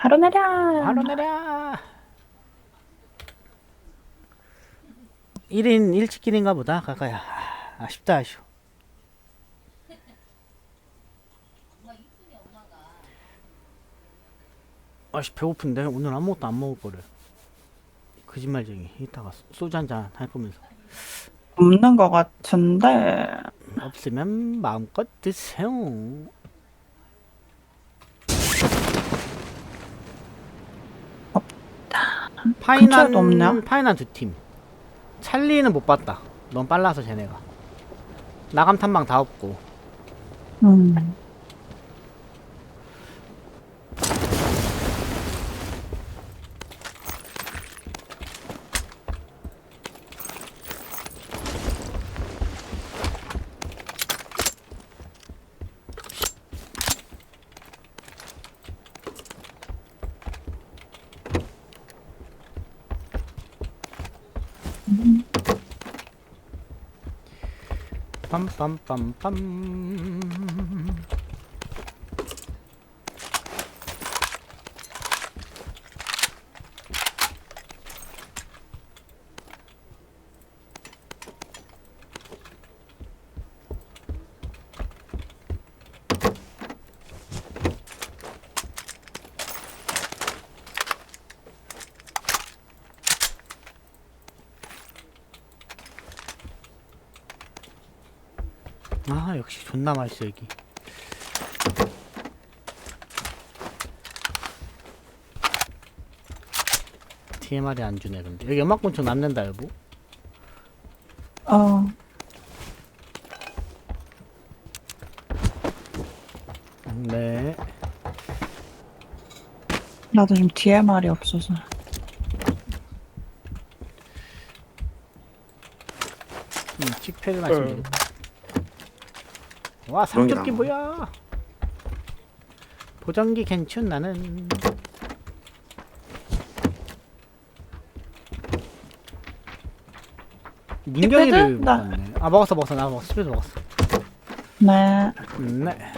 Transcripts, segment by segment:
바로 내려. 바로 내려. 1인 1치킨인가 보다 가까야 아, 아쉽다 아쉬워. 아씨 배고픈데? 오늘 아무것도 안 먹을 거를 거짓말쟁이. 이따가 소주 한 잔 할 거면서. 없는 것 같은데. 없으면 마음껏 드세요 파이난 근처에도 없냐? 파이난 두 팀 찰리는 못 봤다 넌 빨라서 쟤네가 나감 탐방 다 없고 음. bum bum bum bum. 아 역시 존나 맛있어 여기. TMR이 안 주네 근데. 여기 연막군총 남는다 여보. 어. 네. 나도 좀 뒤에 말이 없어서. 음, 칙패드 맞추면 되겠다 와 삼조끼 뭐야 보정기 괜춘 나는 민경이를? 나- 먹었네 아 먹었어 먹었어 나 먹었어 스피드 먹었어 네. 음, 네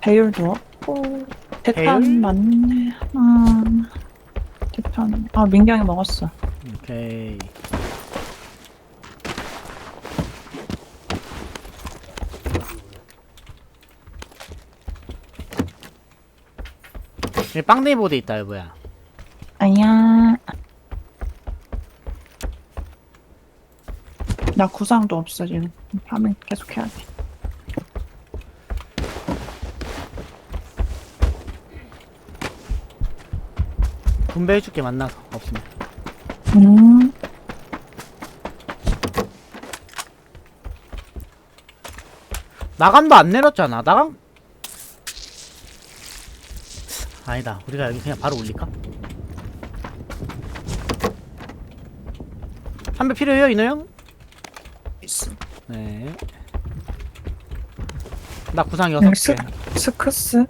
배율도 없고. 대탄 배율? 맞네. 음. 대탄. 아, 민경이 먹었어. 오케이. 여기 빵댕이 보드 있다 여보야. 아야. 나 구상도 없어, 지금. 파밍 계속 해야 돼. 분배해줄게 만나서 없으면. 음. 나감도 안 내렸잖아. 나감? 아니다. 우리가 여기 그냥 바로 올릴까? 담배 필요해요 이노 형? 있어. 네. 나 구상 여섯 개. 스크스.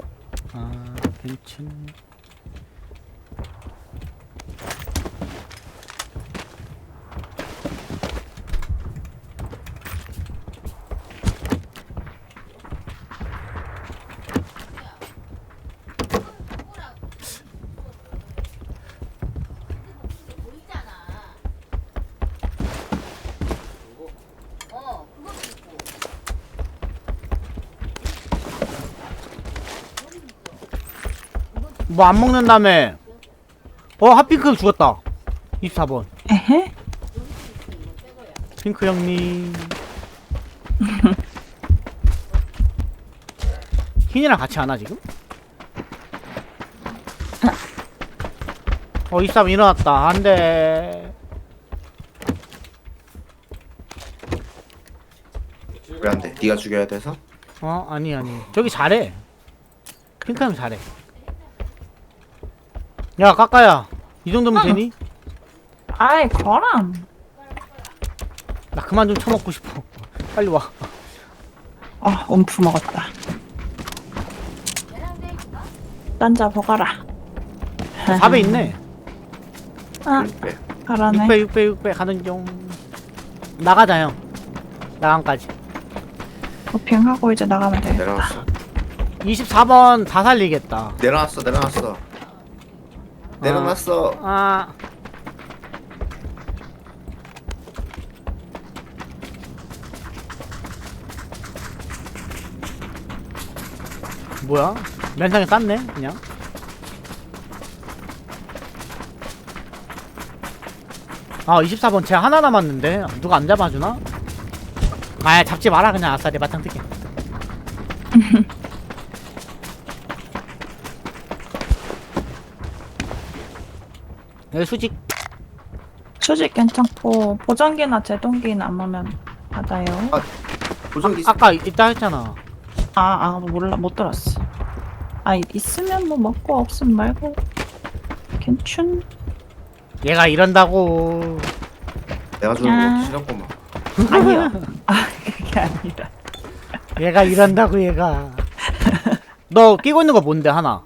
아, 괜찮. 뭐 안 먹는다며. 어, 핫핑크 죽었다. 24번. 에헤. 핑크 형님. 흰이랑 같이 하나 지금? 어, 23번 일어났다. 안 돼. 왜안 돼? 네가 죽여야 돼서? 어, 아니, 아니. 저기 잘해. 핑크 형 잘해. 야, 까까야. 이 정도면 되니? 아이, 거람. 나 그만 좀 처먹고 싶어. 빨리 와. 아, 움프 먹었다. 딴자 보가라. 4배 있네. 아, 왜? 잘하네. 6배, 6배, 6배 가는 중. 나가자, 형. 나간까지. 도핑하고 이제 나가면 되겠다. 내려왔어. 24번 다 살리겠다. 내려놨어 내려놨어 내려놨어 아. 뭐야? 면상에 쌌네, 그냥. 아, 24번 쟤 하나 남았는데 누가 안 잡아주나? 아, 잡지 마라 그냥 아싸리 바탕 뜨게. 여기 수직 수직 괜찮고 보정기나 제동기 남으면 받아요. 보정기 아, 아까 있다 했잖아. 아, 아, 몰라, 못 들었어. 아, 있으면 뭐 먹고 없으면 말고. 괜춘. 얘가 이런다고. 내가 주는 아. 거 싫었구만 아니요. 아, 그게 아니라. 얘가 이런다고 얘가. 너 끼고 있는 거 뭔데 하나?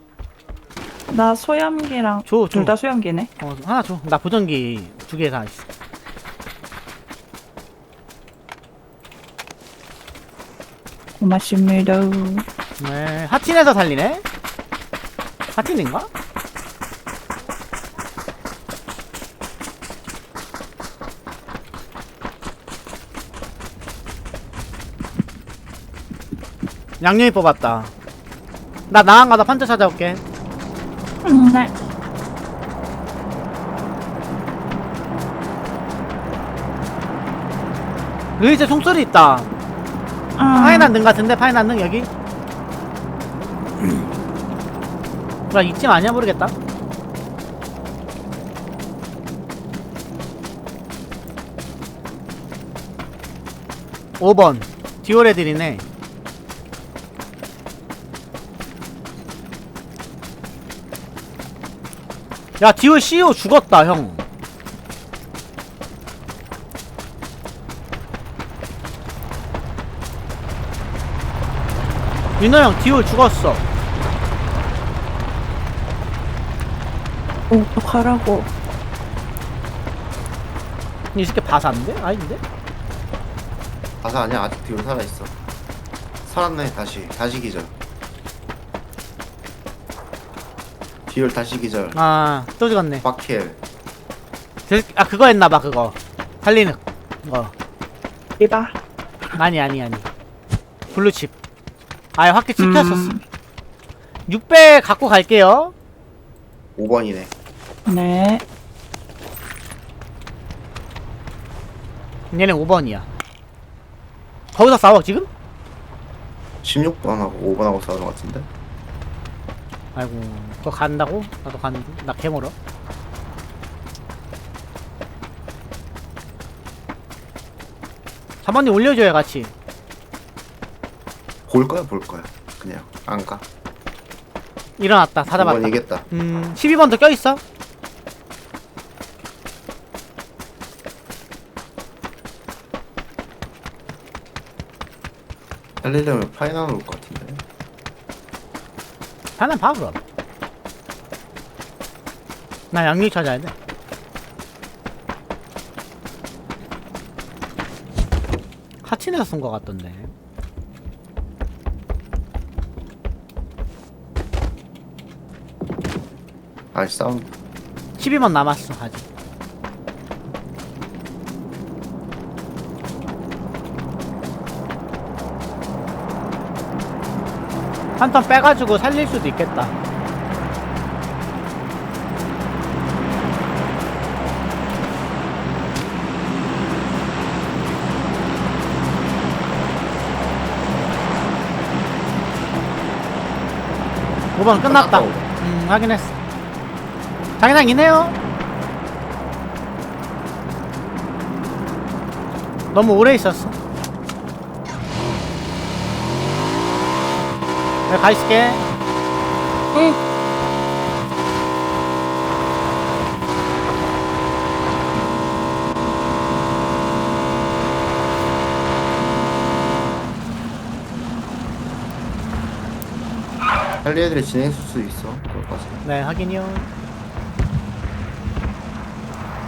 나 소염기랑 줘, 줘. 둘다 소염기네. 어, 하나 줘. 나 보정기 두 개 다 있어. 고맙습니다. 네, 하틴에서 살리네? 하틴인가? 양념이 뽑았다. 나 나간 가다 판자 찾아올게. 음, 네. 루이즈 총소리 있다. 아, 파이난 능 같은데 파이난 능 여기? 나 이쯤 아니야 모르겠다. 오번 디올 애들이네. 야 디올 CEO 죽었다 형. 윤호 형 디올 죽었어. 오, 어떡하라고. 이 새끼 바사인데? 아닌데? 가사 아니야 아직 뒤로 살아있어 살았네 다시 다시 기절 비열 다시 기절 아, 또 죽었네. 박힐 저- 아, 그거 했나봐, 그거. 살리는 거. 리바. 아니, 아니, 아니. 블루칩. 아, 확대 찍혔었어. 음, 6배 갖고 갈게요. 5번이네 네. 얘네 5번이야. 거기서 싸워, 지금? 16번하고 5번하고 싸우는 것 같은데 아이고, 그거 간다고? 나도 가는데. 나 개멀어. 사모님 올려줘요, 같이. 볼 거야 볼 거야 그냥 안가 일어났다, 다 잡았다. 5번 이겼다 음, 12번도 껴있어? 살리려면 파이널 올것 같은데 하나 봐, 그럼. 나 양육 찾아야 돼. 하친에서 쓴거 같던데. 아직 싸움 12번 남았어, 아직. 한 턴 빼가지고 살릴 수도 있겠다. 오번 끝났다. 끝났다고. 음, 확인했어. 장난이네요. 너무 오래 있었어. 내가 가 있을게. 응. 살리 애들이 진행했을 수도 있어 그럴 것 같아 네, 확인이요.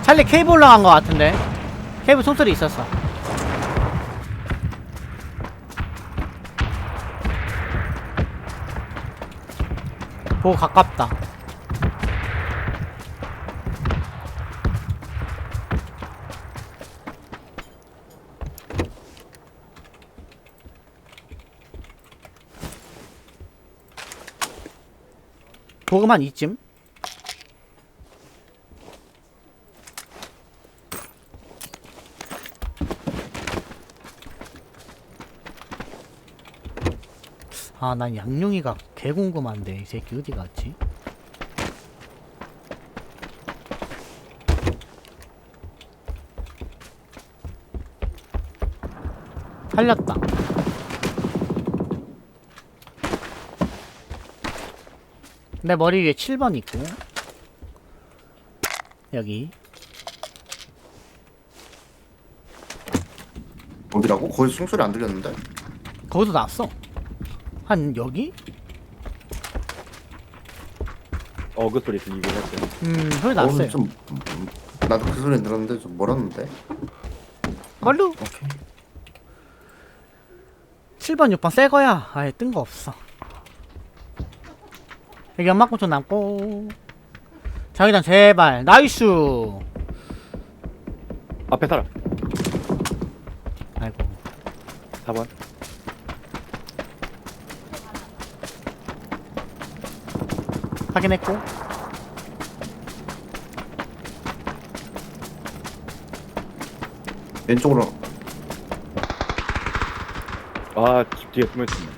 찰리 케이블 올라간 것 같은데. 케이블 총소리 있었어. 보고 가깝다. 보급만 이쯤? 아, 난 양룡이가 개 궁금한데 이 새끼 어디 갔지? 살렸다. 내 머리 위에 7번 있고 여기 어디라고? 거기 숨소리 안 들렸는데? 거기서 나왔어. 한 여기? 어 그 소리 들리긴 했어요. 음, 소리 어, 났어요. 좀 음, 음, 나도 그 소리 들었는데 좀 멀었는데. 멀루 오케이. 7번, 6번 새 거야. 아예 뜬 거 없어. 여기 연막고 좀 남고. 자기장 제발 나이스. 앞에 사람. 아이고 4번. 확인했고. 왼쪽으로 아, 집 뒤에 숨어 있습니다.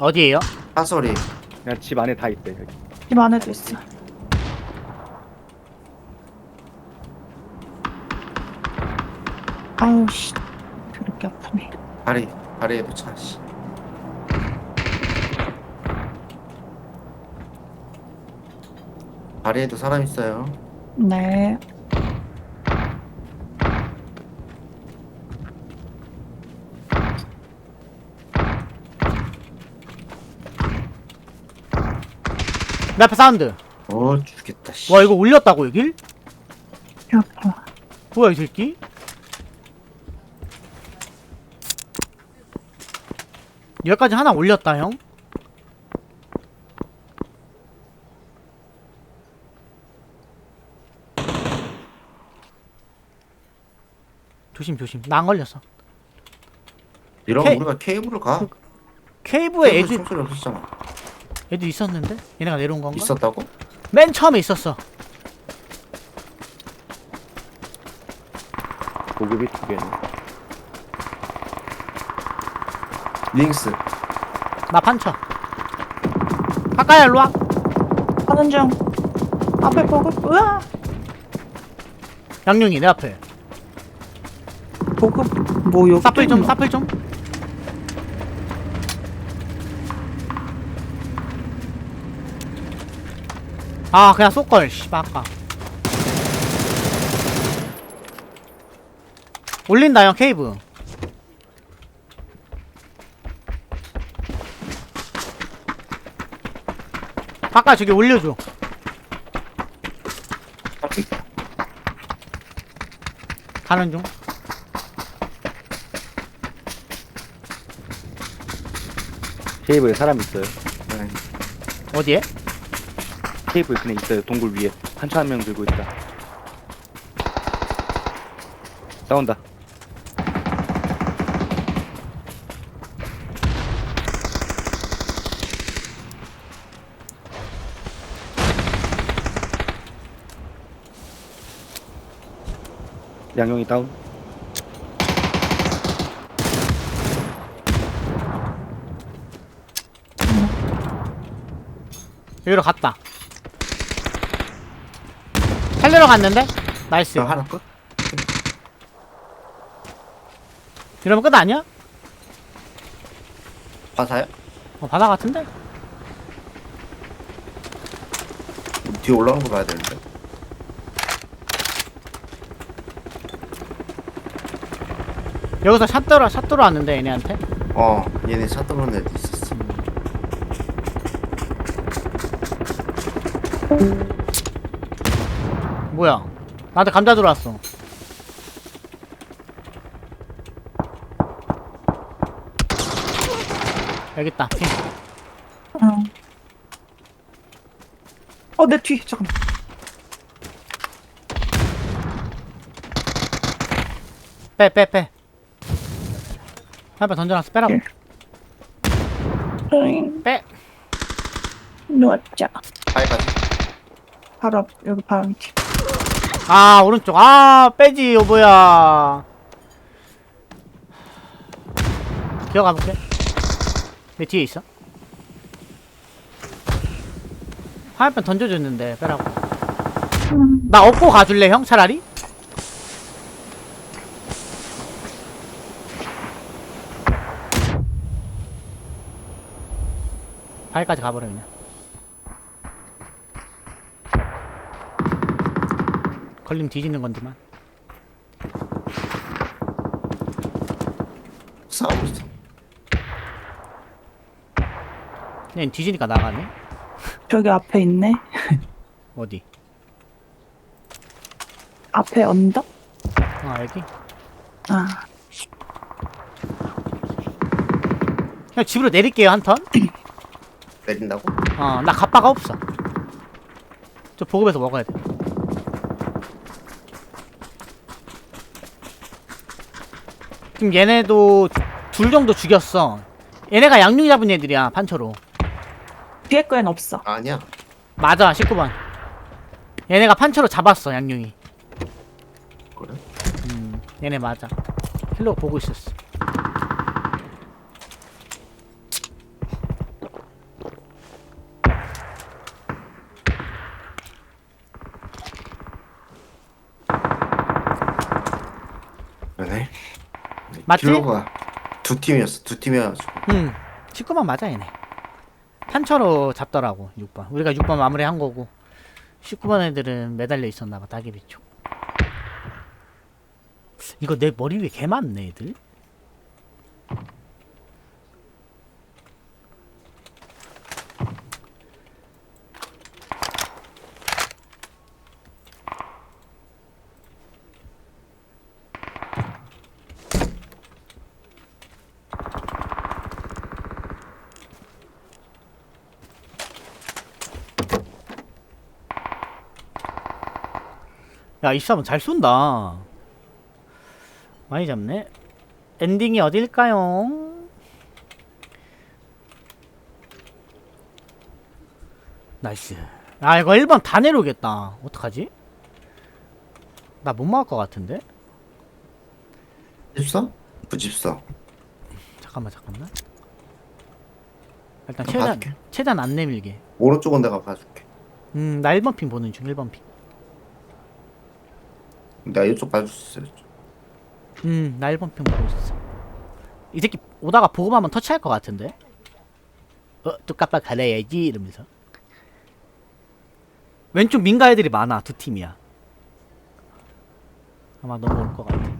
어디에요? 사소리. 그냥 집 안에 다 있대. 여기. 집 안에도 있어. 아우 씨. 그렇게 아프네. 다리 다리에 붙여. 씨. 다리에도 사람 있어요. 네. 내 앞에 사운드. 어 죽겠다. 씨. 와 이거 올렸다고 여길? 배 아파. 뭐야 이 새끼? 여기까지 하나 올렸다 형. 조심 조심 나 안 걸렸어. 이러면 케- 우리가 케이블을 가. 케이브에 케이블 애들 숨소리 없었잖아. 애들 있었는데 얘네가 내려온 건가? 있었다고? 맨 처음에 있었어. 보급이 두 개네. 링스. 나 판쳐. 가까이 일로 와. 하는 중. 앞에 보급. 으아. 양룡이 내 앞에. 보급? 뭐 여기 사플 좀? 사플 좀. 아 그냥 쏠걸 씨발 아까. 올린다 형 케이브. 아까 저기 올려줘. 가는 중 케이블에 사람 있어요. 네. 어디에? 케이블 그냥 있어요. 동굴 위에. 한차 한 명 들고 있다. 싸운다. 양용이 다운. 여기로 갔다 살리러 갔는데? 나이스 저 하나 끝? 이러면 끝 아니야? 바사요? 어, 바다 같은데? 뒤에 올라오는 거 봐야 되는데. 여기서 샷 들어 샷 들어왔는데 얘네한테 어, 얘네 차 떠는 애도 있었어. 뭐야 나한테 감자 들어왔어 여기 있다. 핑. 응. 어, 내 뒤. 잠깐만. 빼, 빼, 빼. 한번 던져놨어. 빼라고. 예. 응. 빼. 누웠자. 바위까지. 바로 앞, 여기 바로 밑에. 아, 오른쪽. 아, 빼지, 여보야. 기어가 볼게. 내 뒤에 있어. 화염병 던져줬는데, 빼라고. 음. 나 업고 가줄래, 형? 차라리? 발까지 가버려, 그냥. 걸리면 뒤지는 건데만. 싸우고 있어. 그냥 뒤지니까 나가네. 저기 앞에 있네. 어디? 앞에 언덕? 아, 여기? 아, 그냥 집으로 내릴게요, 한 턴. 내린다고? 어, 나 갑바가 없어. 저 보급에서 먹어야 돼. 지금 얘네도 둘 정도 죽였어. 얘네가 양육이 잡은 애들이야, 판처로. 뒤에 거엔 없어. 아니야. 맞아, 19번. 얘네가 판처로 잡았어, 양육이. 그래? 음, 얘네 맞아. 힐러 보고 있었어. 그러네. 맞지? 킬로가 두 팀이었어. 두 팀이어가지고. 음, 19번 맞아, 얘네. 판처로 잡더라고, 6번. 우리가 6번 마무리 한 거고. 19번 애들은 매달려 있었나 봐, 따개비 쪽. 이거 내 머리 위에 개 많네, 애들. 야, 이 사람 잘 쏜다. 많이 잡네. 엔딩이 어딜까요? 나이스. 아, 이거 1번 다 내려오겠다. 어떡하지? 나 못 막을 것 같은데? 집사? 부집사. 잠깐만, 잠깐만. 일단 나 최대한, 봐줄게. 최대한 안 내밀게. 오른쪽은 내가 봐줄게. 음, 나 1번 핑 보는 중, 1번 핑. 내가 이쪽 봐줄 수 있어. 이쪽. 음, 나 1번 핑 보고 있었어. 이 새끼 오다가 보고만 한번 터치할 것 같은데? 어, 뚜까빠 가려야지 이러면서. 왼쪽 민가 애들이 많아, 두 팀이야. 아마 넘어올 것 같아.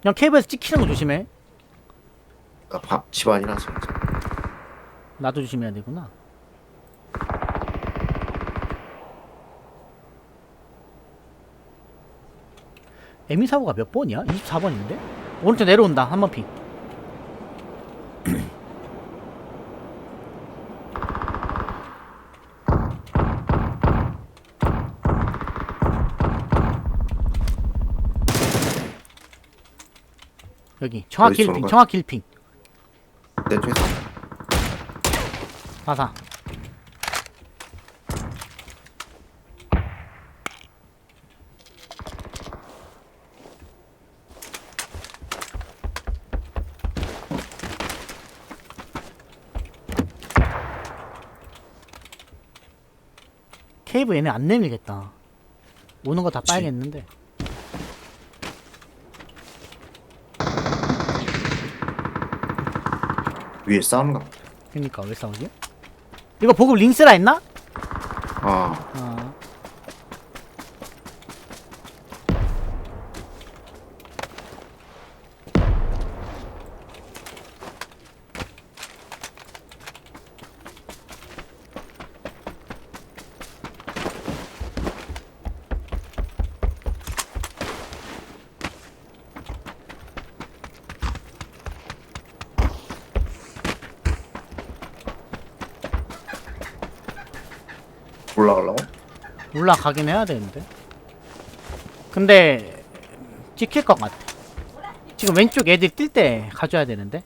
그냥 케이블에서 찍히는 거 조심해. 나밥 집안이라서. 나도 조심해야 되구나. 에미 사고가 몇 번이야? 24번인데? 오른쪽 내려온다. 한 번 피. 여기 정확히 어디 쏘는 1핑 거야? 정확히 1핑 내 쪽에서. 사사 케이브 얘네 안 내밀겠다 오는 거 다. 빨겠는데 위에 싸우는 거. 그니까 왜 싸우지? 이거 보급 링스라 했나? 아, 어. 올라가긴 해야 되는데. 근데 찍힐 것 같아. 지금 왼쪽 애들 뛸 때 가져야 되는데.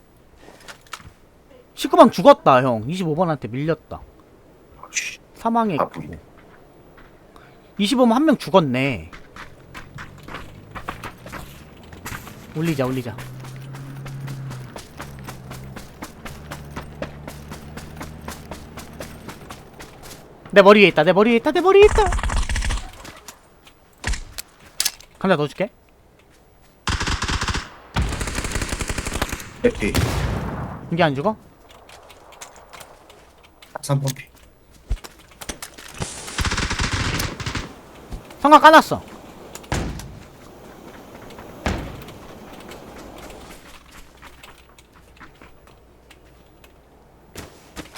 19방 죽었다 형. 25번한테 밀렸다. 씨, 사망했고. 아프네. 25번 한 명 죽었네. 올리자 올리자. 내 머리 위에 있다. 내 머리 위에 있다. 내 머리 위에 있다. 감자 넣어줄게. 에피. 이게 안 죽어? 3번 피. 성각 까놨어.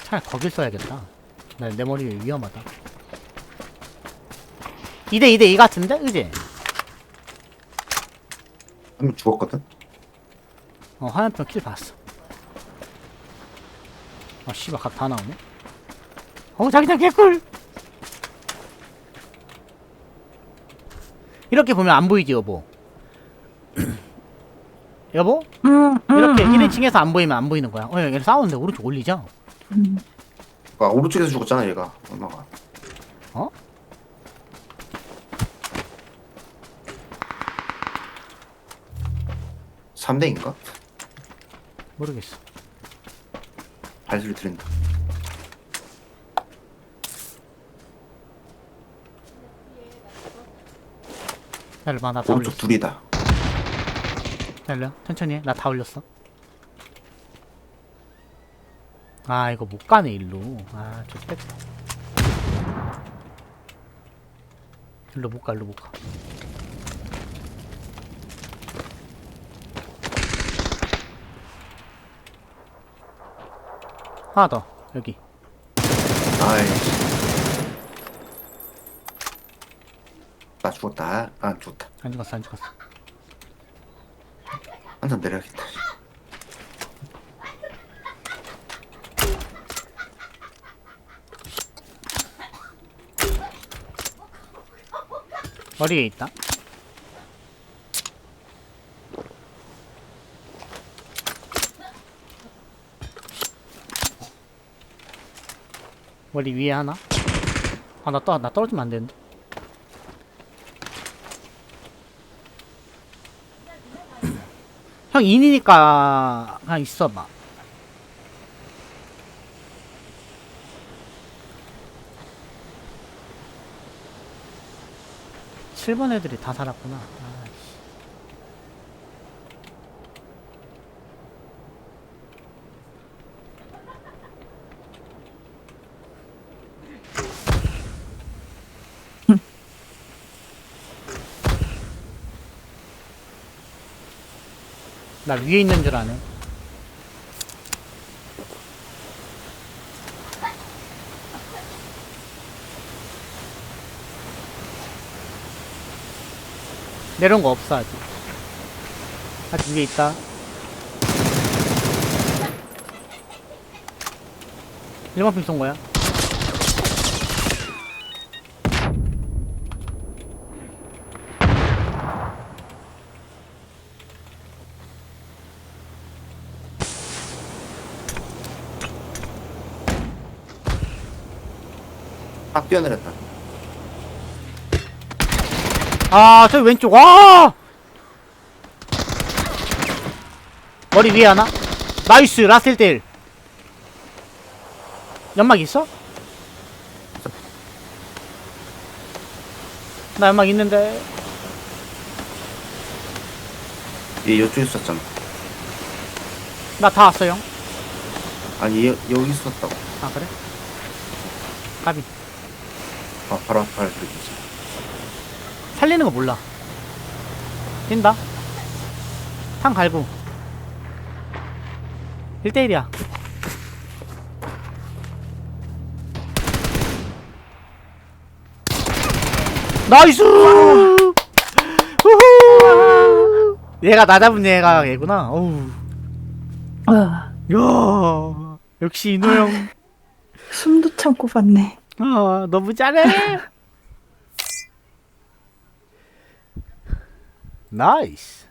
차라리 거길 써야겠다. 나내 머리 위험하다. 2대 2대 2 같은데? 그지? 한 명 죽었거든? 어, 화염병 킬 봤어. 아, 씨발, 각 다 나오네. 어, 자기장 개꿀! 이렇게 보면 안 보이지, 여보? 여보? 이렇게 음. 1인칭에서 안 보이면 안 보이는 거야. 어, 얘 싸우는데 오른쪽 올리자. 음. 아, 오른쪽에서 죽었잖아, 얘가. 엄마가. 3대인가? 모르겠어. 발소리 들린다. 기다려봐 나다 올렸어. 둘이다. 기다려. 천천히 해. 나 다 올렸어. 아 이거 못 가네 일로. 아 좋겠다. 일로 못 가. 일로 못 가. 하나 더, 여기. 아이씨. 나 죽었다. 아, 죽었다. 안 죽었어, 안 죽었어. 한잔 내려야겠다. 머리에 있다. 머리 위에 하나? 아, 나, 떠, 나 떨어지면 안 되는데. 형 인이니까 그냥 있어봐. 칠번 애들이 다 살았구나. 나 위에 있는 줄 아네. 내려온 거 없어 아직. 아직 위에 있다. 일반 핑쏜 거야. 뛰어내렸다. 아, 저기 왼쪽, 와! 머리 위에 하나? 나이스, 라스트 1대1. 연막 있어? 나 연막 있는데. 얘 이쪽에 있었잖아. 나 다 왔어, 형. 아니, 얘 여기 있었다고. 아, 그래? 까비. 아, 바로 앞에 발소리 있어. 살리는 거 몰라. 뛴다. 탄 갈고. 1대1이야. 나이스! 후후! 얘가 나 잡은 얘가 얘구나. 어우. 어, 야 역시 인호 형. 숨도 참고 봤네. 어, 너무 잘해. 나이스.